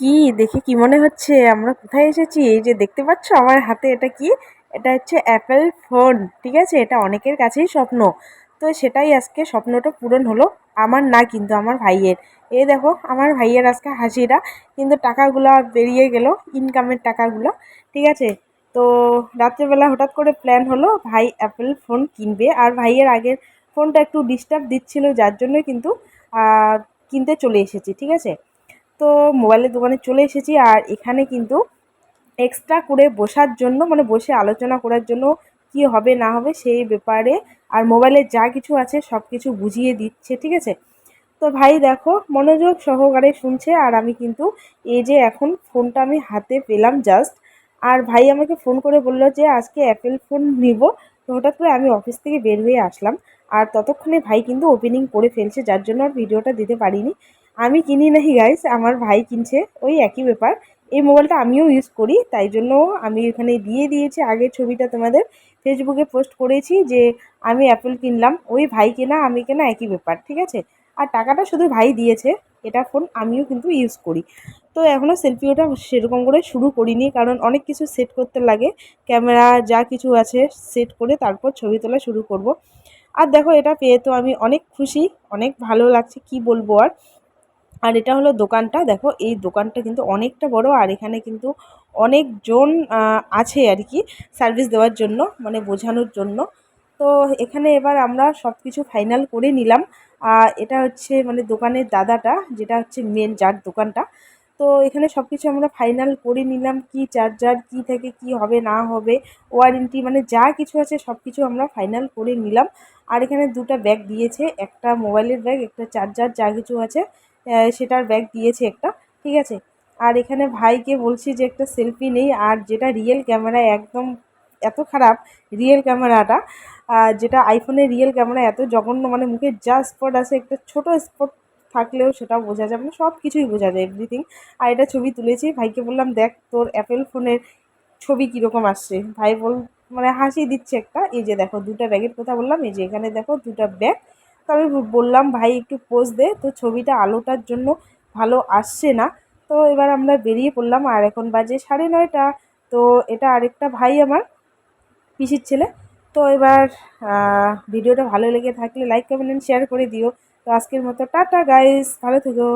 কি? দেখে কি মনে হচ্ছে? আমরা কোথায় এসেছি? এই যে দেখতে পাচ্ছ আমার হাতে এটা কি? এটা হচ্ছে অ্যাপেল ফোন, ঠিক আছে? এটা অনেকের কাছেই স্বপ্ন। তো সেটাই আজকে স্বপ্নটা পূরণ হলো আমার না, কিন্তু আমার ভাইয়ের। এই দেখো, আমার ভাইয়ের আজকে হাসিটা। কিন্তু টাকাগুলো বেরিয়ে গেল ইনকামের টাকাগুলো, ঠিক আছে? তো রাত্রেবেলা হঠাৎ করে প্ল্যান হলো, ভাই অ্যাপেল ফোন কিনবে। আর ভাইয়ের আগের ফোনটা একটু ডিস্টার্ব দিচ্ছিল, যার জন্য কিন্তু কিনতে চলে এসেছি, ঠিক আছে? তো মোবাইলের দোকানে চলে এসেছি আর এখানে কিন্তু এক্সট্রা করে বসার জন্য মানে বসে আলোচনা করার জন্য কি হবে না হবে সেই ব্যাপারে আর মোবাইলে যা কিছু আছে সব কিছু বুঝিয়ে দিচ্ছে, ঠিক আছে? তো ভাই দেখো, মনোযোগ সহকারে শুনছে আর আমি কিন্তু এই যে এখন ফোনটা আমি হাতে পেলাম জাস্ট আর ভাই আমাকে ফোন করে বলল যে আজকে অ্যাপেল ফোন নিব। তো হঠাৎ করে আমি অফিস থেকে বের হয়ে আসলাম। আর ততক্ষণে ভাই কিন্তু ওপেনিং করে ফেলছে, যার জন্য আর ভিডিওটা দিতে পারিনি। আমি কিনি নাহি গাইস আমার ভাই কিনছে, ওই একই ব্যাপার। এই মোবাইলটা আমিও ইউজ করি, তাই জন্য আমি এখানে দিয়ে দিয়েছি। আগের ছবিটা তোমাদের ফেসবুকে পোস্ট করেছি যে আমি অ্যাপেল কিনলাম, ওই ভাই কেনা, আমি কেনা, একই ব্যাপার, ঠিক আছে? আর টাকাটা শুধু ভাই দিয়েছে, এটা ফোন আমিও কিন্তু ইউজ করি। তো এখনও সেলফি ওটা সেরকম করে শুরু করিনি, কারণ অনেক কিছু সেট করতে লাগে। ক্যামেরা, যা কিছু আছে সেট করে তারপর ছবি তোলা শুরু করব। আর দেখো, এটা পেয়ে তো আমি অনেক খুশি, অনেক ভালো লাগছে, কি বলব আর? আর এটা হলো দোকানটা। দেখো, এই দোকানটা কিন্তু অনেকটা বড় আর এখানে কিন্তু অনেকজন আছে আর কি সার্ভিস দেওয়ার জন্য মানে বোঝানোর জন্য। তো এখানে এবার আমরা সব কিছু ফাইনাল করে নিলাম। এটা হচ্ছে মানে দোকানের দাদাটা, যেটা হচ্ছে মেন যার দোকানটা। তো এখানে সব কিছু আমরা ফাইনাল করে নিলাম, কি চার্জার কি থেকে কি হবে, না হবে ওয়ারেন্টি মানে যা কিছু আছে সব কিছু আমরা ফাইনাল করে নিলাম। আর এখানে দুটো ব্যাগ দিয়েছে, একটা মোবাইলের ব্যাগ একটা চার্জার যা কিছু আছে। সেটার ব্যাগ দিয়েছে একটা, ঠিক আছে? আর এখানে ভাইকে বলছি যে একটা সেলফি নেই, আর যেটা রিয়েল ক্যামেরা একদম এত খারাপ রিয়েল ক্যামেরাটা যেটা আইফোনের রিয়েল ক্যামেরা এত জঘন্য মানে মুখে যা স্পট আছে, একটা ছোট স্পট থাকলেও সেটাও বোঝা যাবে না সব কিছুই বোঝা যায় এভরিথিং আর এটা ছবি তুলেছি, ভাইকে বললাম, দেখ, তোর অ্যাপেল ফোনের ছবি কীরকম আসছে? ভাই বল মানে হাসি দিচ্ছে একটা, এই যে দেখো, দুটা ব্যাগের কথা বললাম, এই যে এখানে দেখো, দুটা ব্যাগ তো আমি বললাম, ভাই, একটু পোজ দে, তো ছবিটা আলোটার জন্য ভালো আসছে না। তো এবার আমরা বেরিয়ে পড়লাম, আর এখন বাজে সাড়ে নয়টা। তো এটা আরেকটা ভাই আমার, পিসির ছেলে। তো এবার ভিডিওটা ভালো লেগে থাকলে লাইক কমেন্ট শেয়ার করে দিও। তো আজকের মতো টাটা গাইস ভালো থেকো।